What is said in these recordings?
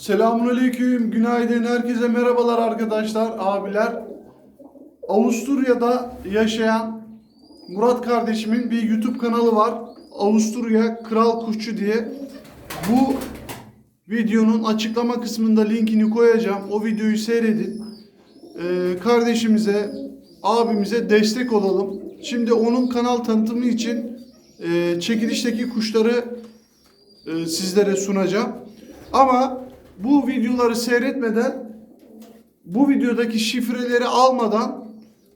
Selamünaleyküm, günaydın, herkese merhabalar arkadaşlar, abiler. Avusturya'da yaşayan Murat kardeşimin bir YouTube kanalı var. Avusturya Kral Kuşçu diye. Bu videonun açıklama kısmında linkini koyacağım. O videoyu seyredin. Ee, kardeşimize, abimize destek olalım. Şimdi onun kanal tanıtımı için e, çekilişteki kuşları e, sizlere sunacağım. Ama bu videoları seyretmeden bu videodaki şifreleri almadan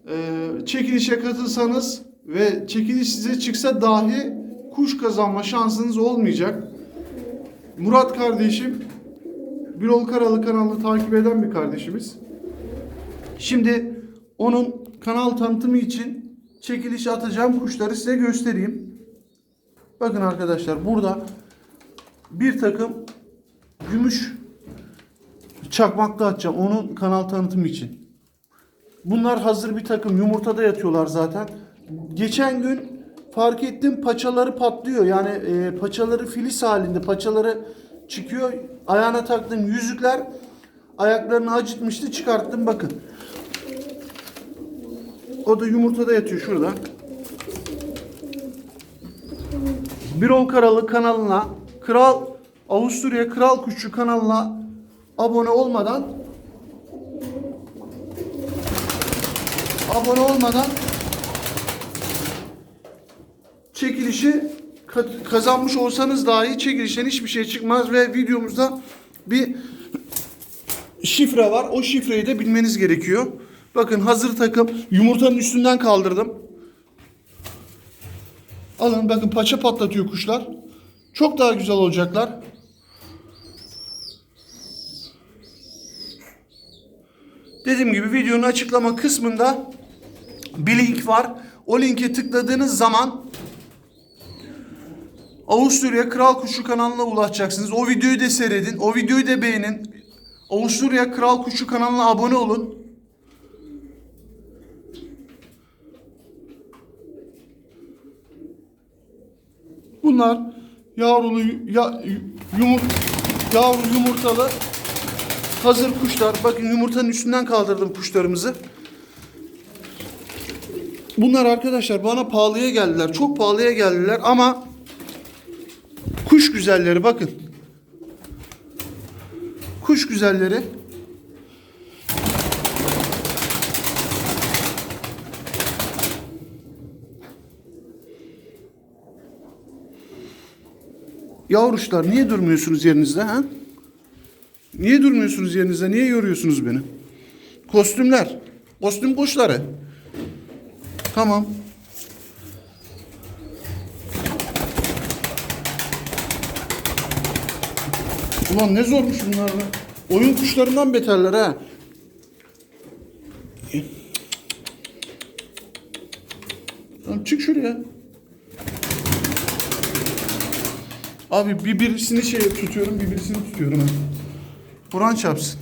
e, çekilişe katılsanız ve çekiliş size çıksa dahi kuş kazanma şansınız olmayacak. Murat kardeşim Birol Karalı kanalını takip eden bir kardeşimiz. Şimdi onun kanal tanıtımı için çekiliş atacağım kuşları size göstereyim. Bakın arkadaşlar burada bir takım gümüş çakmakta atacağım onun kanal tanıtımı için. Bunlar hazır bir takım yumurtada yatıyorlar zaten. Geçen gün fark ettim paçaları patlıyor. Yani e, paçaları filiz halinde paçaları çıkıyor. Ayağına taktığım yüzükler ayaklarını acıtmıştı çıkarttım bakın. O da yumurtada yatıyor şurada. Birol Karalı kanalına Kral Avusturya Kral Kuşçu kanalına abone olmadan abone olmadan çekilişi ka- kazanmış olsanız dahi çekilişten hiçbir şey çıkmaz ve videomuzda bir şifre var. O şifreyi de bilmeniz gerekiyor. Bakın hazır takım yumurtanın üstünden kaldırdım. Alın bakın paça patlatıyor kuşlar. Çok daha güzel olacaklar. Dediğim gibi videonun açıklama kısmında bir link var. O linke tıkladığınız zaman Avusturya Kral Kuşu kanalına ulaşacaksınız. O videoyu da seyredin. O videoyu da beğenin. Avusturya Kral Kuşu kanalına abone olun. Bunlar yavrulu ya, yumur, yavru yumurtalı hazır kuşlar. Bakın yumurtanın üstünden kaldırdım kuşlarımızı. Bunlar arkadaşlar bana pahalıya geldiler. Çok pahalıya geldiler ama kuş güzelleri bakın. Kuş güzelleri. Yavruşlar niye durmuyorsunuz yerinizde ha? Niye durmuyorsunuz yerinizde? Niye yoruyorsunuz beni? Kostümler. Kostüm kuşları. Tamam. Ulan ne zormuş bunlar be. Oyun kuşlarından beterler ha. Tamam çık şuraya. Abi bir birisini şey tutuyorum, bir birisini tutuyorum. ha. Kur'an çarpsın.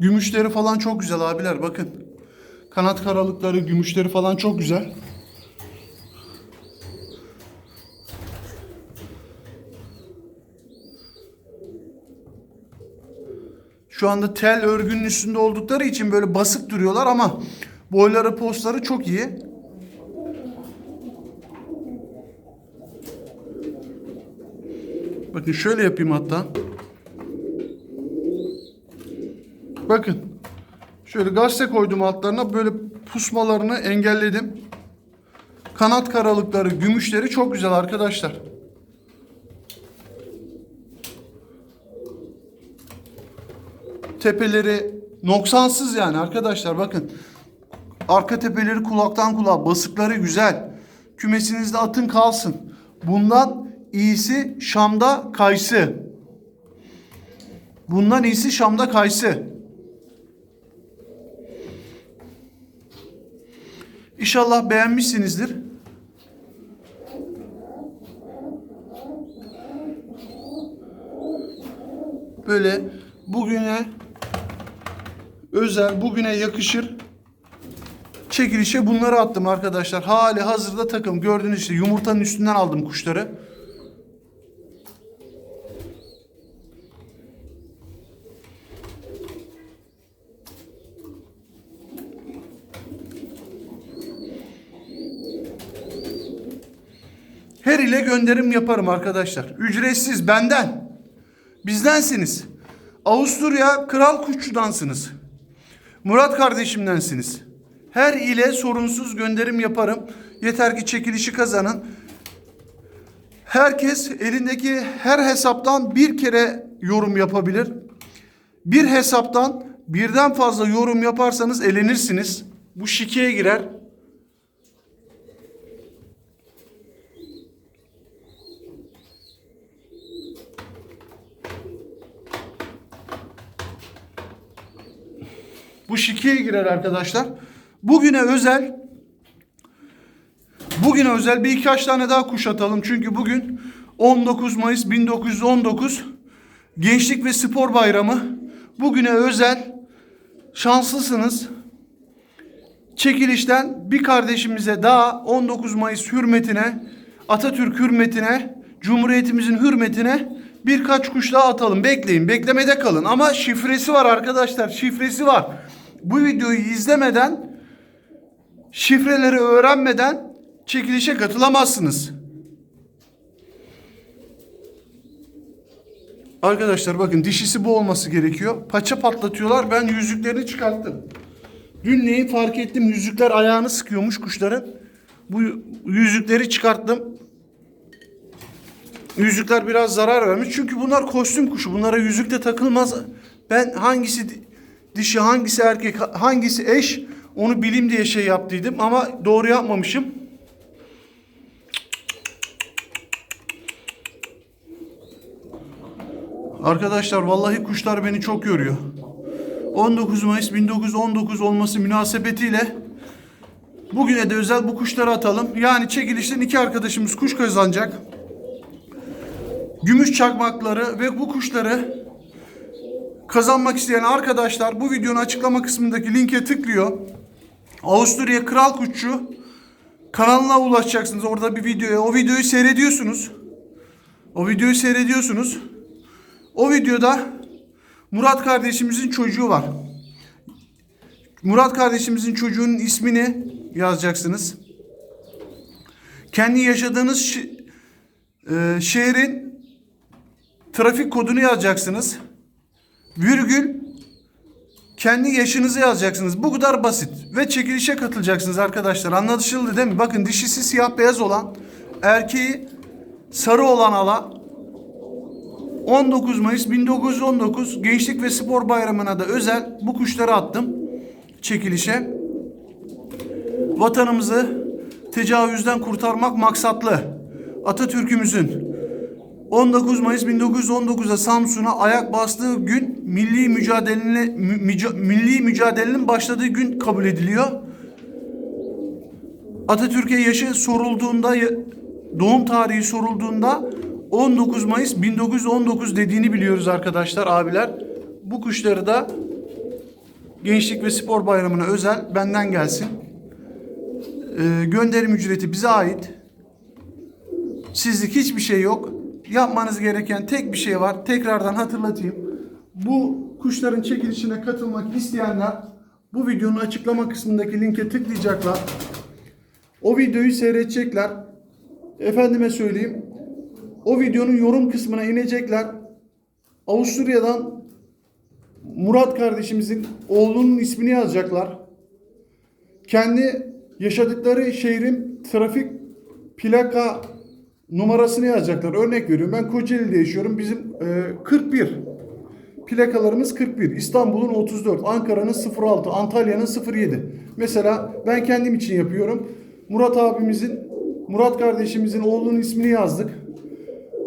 Gümüşleri falan çok güzel abiler bakın. Kanat karalıkları, gümüşleri falan çok güzel. Şu anda tel örgünün üstünde oldukları için böyle basık duruyorlar ama boyları postları çok iyi. Bakın şöyle yapayım hatta. Bakın. Şöyle gazete koydum altlarına böyle pusmalarını engelledim. Kanat karalıkları, gümüşleri çok güzel arkadaşlar. Tepeleri noksansız yani arkadaşlar bakın. Arka tepeleri kulaktan kulağa, basıkları güzel. Kümesinizde atın kalsın. Bundan iyisi Şam'da kayısı. Bundan iyisi Şam'da kayısı. İnşallah beğenmişsinizdir. Böyle bugüne özel, bugüne yakışır çekilişe bunları attım arkadaşlar. Hali hazırda takım. Gördüğünüz işte yumurtanın üstünden aldım kuşları. Her ile gönderim yaparım arkadaşlar. Ücretsiz benden. Bizdensiniz. Avusturya Kral Kuşçu'dansınız. Murat kardeşimdensiniz. Her ile sorunsuz gönderim yaparım. Yeter ki çekilişi kazanın. Herkes elindeki her hesaptan bir kere yorum yapabilir. Bir hesaptan birden fazla yorum yaparsanız elenirsiniz. Bu şikeye girer. Bu şikeye girer arkadaşlar. Bugüne özel Bugüne özel bir birkaç tane daha kuş atalım. Çünkü bugün 19 Mayıs 1919 Gençlik ve Spor Bayramı. Bugüne özel şanslısınız. Çekilişten bir kardeşimize daha 19 Mayıs hürmetine, Atatürk hürmetine, Cumhuriyetimizin hürmetine birkaç kuş daha atalım. Bekleyin, beklemede kalın. Ama şifresi var arkadaşlar, şifresi var. Bu videoyu izlemeden, şifreleri öğrenmeden çekilişe katılamazsınız. Arkadaşlar bakın dişisi bu olması gerekiyor. Paça patlatıyorlar. Ben yüzüklerini çıkarttım. Dün neyi fark ettim? Yüzükler ayağını sıkıyormuş kuşların. Bu yüzükleri çıkarttım. Yüzükler biraz zarar vermiş. Çünkü bunlar kostüm kuşu. Bunlara yüzük de takılmaz. Ben hangisi dişi, hangisi erkek, hangisi eş onu bilim diye şey yaptıydım. Ama doğru yapmamışım. Arkadaşlar vallahi kuşlar beni çok yoruyor. 19 Mayıs 1919 olması münasebetiyle bugüne de özel bu kuşları atalım. Yani çekilişten iki arkadaşımız kuş kazanacak. Gümüş çakmakları ve bu kuşları kazanmak isteyen arkadaşlar bu videonun açıklama kısmındaki linke tıklıyor. Avusturya Kral Kuşçu kanalına ulaşacaksınız. Orada bir videoya. O videoyu seyrediyorsunuz. O videoyu seyrediyorsunuz. O videoda Murat kardeşimizin çocuğu var. Murat kardeşimizin çocuğunun ismini yazacaksınız. Kendi yaşadığınız e, şehrin trafik kodunu yazacaksınız. Virgül kendi yaşınızı yazacaksınız. Bu kadar basit. Ve çekilişe katılacaksınız arkadaşlar. Anlaşıldı değil mi? Bakın dişisi siyah beyaz olan, erkeği sarı olan ala 19 Mayıs 1919 Gençlik ve Spor Bayramı'na da özel bu kuşları attım çekilişe. Vatanımızı tecavüzden kurtarmak maksatlı Atatürk'ümüzün 19 Mayıs 1919'da Samsun'a ayak bastığı gün milli mücadelenin müca- milli mücadelenin başladığı gün kabul ediliyor. Atatürk'e yaşı sorulduğunda doğum tarihi sorulduğunda 19 Mayıs 1919 dediğini biliyoruz arkadaşlar abiler. Bu kuşları da Gençlik ve Spor Bayramı'na özel benden gelsin. Ee, gönderim ücreti bize ait. Sizlik hiçbir şey yok. Yapmanız gereken tek bir şey var. Tekrardan hatırlatayım. Bu kuşların çekilişine katılmak isteyenler bu videonun açıklama kısmındaki linke tıklayacaklar. O videoyu seyredecekler. Efendime söyleyeyim. O videonun yorum kısmına inecekler. Avusturya'dan Murat kardeşimizin oğlunun ismini yazacaklar. Kendi yaşadıkları şehrin trafik plaka numarasını yazacaklar. Örnek veriyorum ben Kocaeli'de yaşıyorum. Bizim e, 41. Plakalarımız 41. İstanbul'un 34. Ankara'nın 06. Antalya'nın 07. Mesela ben kendim için yapıyorum. Murat abimizin, Murat kardeşimizin oğlunun ismini yazdık.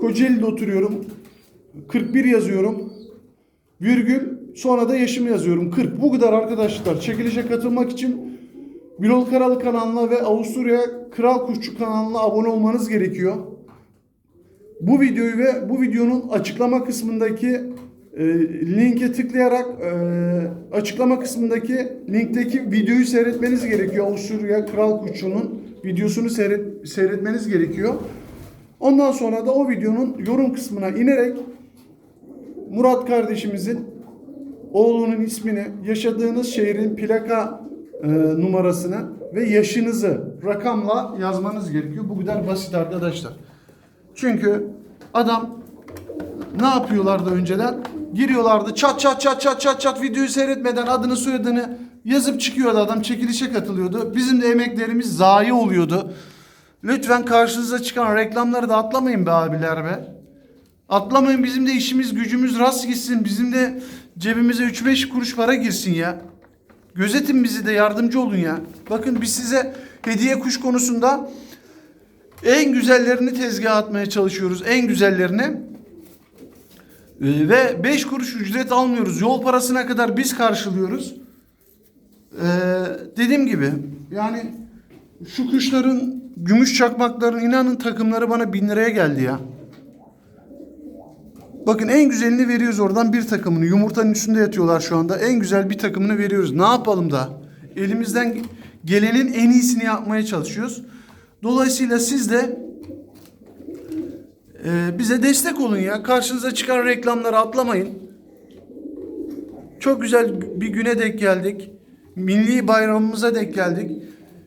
Kocaeli'de oturuyorum. 41 yazıyorum. Virgül sonra da yaşımı yazıyorum. 40. Bu kadar arkadaşlar. Çekilişe katılmak için Birol Karalı kanalına ve Avusturya Kral Kuşçu kanalına abone olmanız gerekiyor. Bu videoyu ve bu videonun açıklama kısmındaki e, linke tıklayarak e, açıklama kısmındaki linkteki videoyu seyretmeniz gerekiyor. Avusturya Kral Kuşçu'nun videosunu seyret, seyretmeniz gerekiyor. Ondan sonra da o videonun yorum kısmına inerek Murat kardeşimizin oğlunun ismini, yaşadığınız şehrin plaka e, numarasını ve yaşınızı rakamla yazmanız gerekiyor. Bu kadar basit arkadaşlar. Çünkü adam ne yapıyorlardı önceden? Giriyorlardı çat çat çat çat çat çat videoyu seyretmeden adını soyadını yazıp çıkıyordu adam çekilişe katılıyordu. Bizim de emeklerimiz zayi oluyordu. Lütfen karşınıza çıkan reklamları da atlamayın be abiler be. Atlamayın bizim de işimiz gücümüz rast gitsin. Bizim de cebimize 3-5 kuruş para girsin ya. Gözetin bizi de yardımcı olun ya. Bakın biz size hediye kuş konusunda en güzellerini tezgaha atmaya çalışıyoruz. En güzellerini. Ee, Ve 5 kuruş ücret almıyoruz. Yol parasına kadar biz karşılıyoruz. Ee, dediğim gibi yani şu kuşların gümüş çakmakların inanın takımları bana 1000 liraya geldi ya. Bakın en güzelini veriyoruz oradan bir takımını. Yumurtanın üstünde yatıyorlar şu anda. En güzel bir takımını veriyoruz. Ne yapalım da? Elimizden gelenin en iyisini yapmaya çalışıyoruz. Dolayısıyla siz de e, bize destek olun ya. Karşınıza çıkan reklamları atlamayın. Çok güzel bir güne denk geldik. Milli bayramımıza denk geldik.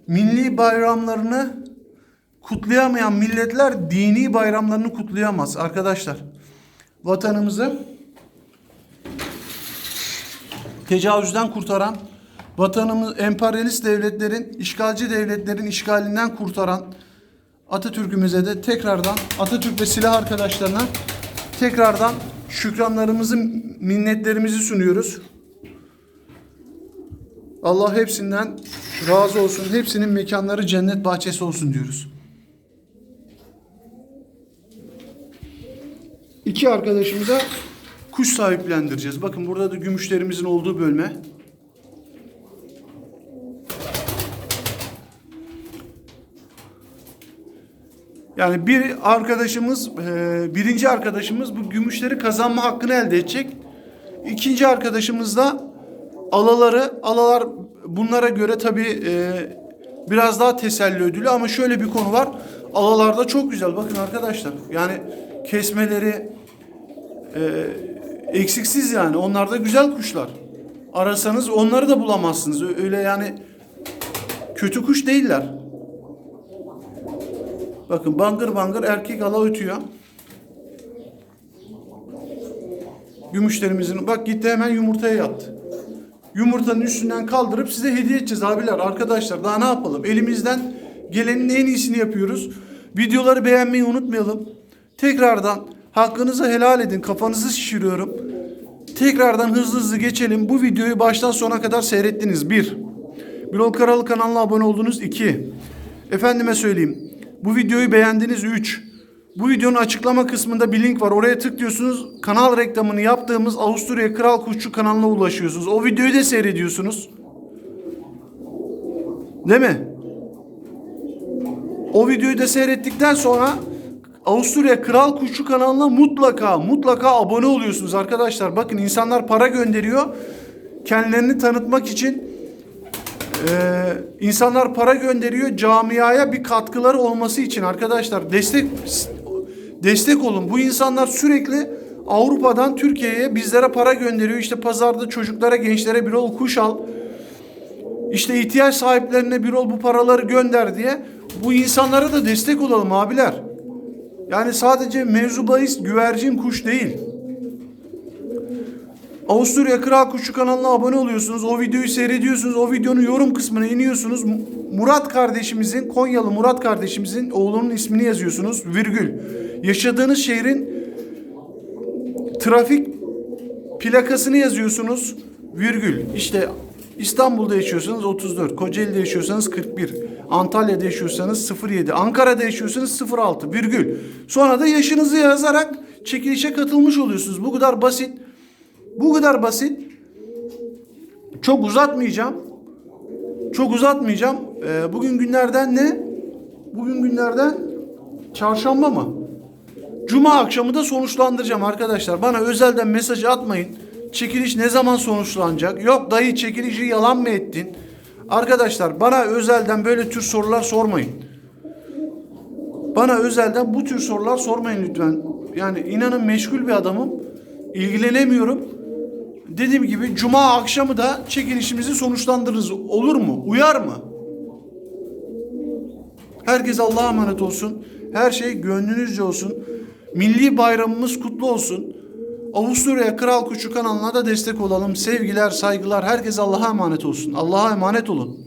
Milli bayramlarını kutlayamayan milletler dini bayramlarını kutlayamaz arkadaşlar. Vatanımızı tecavüzden kurtaran, vatanımız emperyalist devletlerin, işgalci devletlerin işgalinden kurtaran Atatürk'ümüze de tekrardan Atatürk ve silah arkadaşlarına tekrardan şükranlarımızı, minnetlerimizi sunuyoruz. Allah hepsinden razı olsun. Hepsinin mekanları cennet bahçesi olsun diyoruz. İki arkadaşımıza kuş sahiplendireceğiz. Bakın burada da gümüşlerimizin olduğu bölme. Yani bir arkadaşımız, e, birinci arkadaşımız bu gümüşleri kazanma hakkını elde edecek. İkinci arkadaşımız da alaları, alalar bunlara göre tabii e, biraz daha teselli ödülü ama şöyle bir konu var. Alalarda çok güzel. Bakın arkadaşlar yani kesmeleri e, eksiksiz yani. Onlar da güzel kuşlar. Arasanız onları da bulamazsınız. Öyle yani kötü kuş değiller. Bakın bangır bangır erkek ala ötüyor. Gümüşlerimizin bak gitti hemen yumurtaya yattı. Yumurtanın üstünden kaldırıp size hediye edeceğiz abiler arkadaşlar. Daha ne yapalım? Elimizden gelenin en iyisini yapıyoruz. Videoları beğenmeyi unutmayalım. Tekrardan hakkınızı helal edin. Kafanızı şişiriyorum. Tekrardan hızlı hızlı geçelim. Bu videoyu baştan sona kadar seyrettiniz. Bir. Birol Karalı kanalına abone oldunuz. iki. Efendime söyleyeyim. Bu videoyu beğendiniz. Üç. Bu videonun açıklama kısmında bir link var. Oraya tıklıyorsunuz. Kanal reklamını yaptığımız Avusturya Kral Kuşçu kanalına ulaşıyorsunuz. O videoyu da seyrediyorsunuz. Değil mi? O videoyu da seyrettikten sonra Avusturya Kral Kuşçu kanalına mutlaka mutlaka abone oluyorsunuz arkadaşlar. Bakın insanlar para gönderiyor. Kendilerini tanıtmak için ee, insanlar para gönderiyor camiaya bir katkıları olması için arkadaşlar destek destek olun. Bu insanlar sürekli Avrupa'dan Türkiye'ye bizlere para gönderiyor. İşte pazarda çocuklara, gençlere bir ol kuş al. İşte ihtiyaç sahiplerine bir ol bu paraları gönder diye. Bu insanlara da destek olalım abiler. Yani sadece mevzu bahis güvercin kuş değil. Avusturya Kral Kuşu kanalına abone oluyorsunuz. O videoyu seyrediyorsunuz. O videonun yorum kısmına iniyorsunuz. Mu- Murat kardeşimizin, Konyalı Murat kardeşimizin oğlunun ismini yazıyorsunuz. Virgül. Yaşadığınız şehrin trafik plakasını yazıyorsunuz. Virgül. İşte İstanbul'da yaşıyorsanız 34, Kocaeli'de yaşıyorsanız 41, Antalya'da yaşıyorsanız 07, Ankara'da yaşıyorsanız 06, virgül. Sonra da yaşınızı yazarak çekilişe katılmış oluyorsunuz. Bu kadar basit. Bu kadar basit. Çok uzatmayacağım. Çok uzatmayacağım. Ee, bugün günlerden ne? Bugün günlerden çarşamba mı? Cuma akşamı da sonuçlandıracağım arkadaşlar. Bana özelden mesaj atmayın. Çekiliş ne zaman sonuçlanacak? Yok dayı çekilişi yalan mı ettin? Arkadaşlar bana özelden böyle tür sorular sormayın. Bana özelden bu tür sorular sormayın lütfen. Yani inanın meşgul bir adamım. İlgilenemiyorum. Dediğim gibi cuma akşamı da çekilişimizi sonuçlandırırız. Olur mu? Uyar mı? Herkes Allah'a emanet olsun. Her şey gönlünüzce olsun. Milli bayramımız kutlu olsun. Avusturya Kral Kuşu kanalına da destek olalım. Sevgiler, saygılar. Herkes Allah'a emanet olsun. Allah'a emanet olun.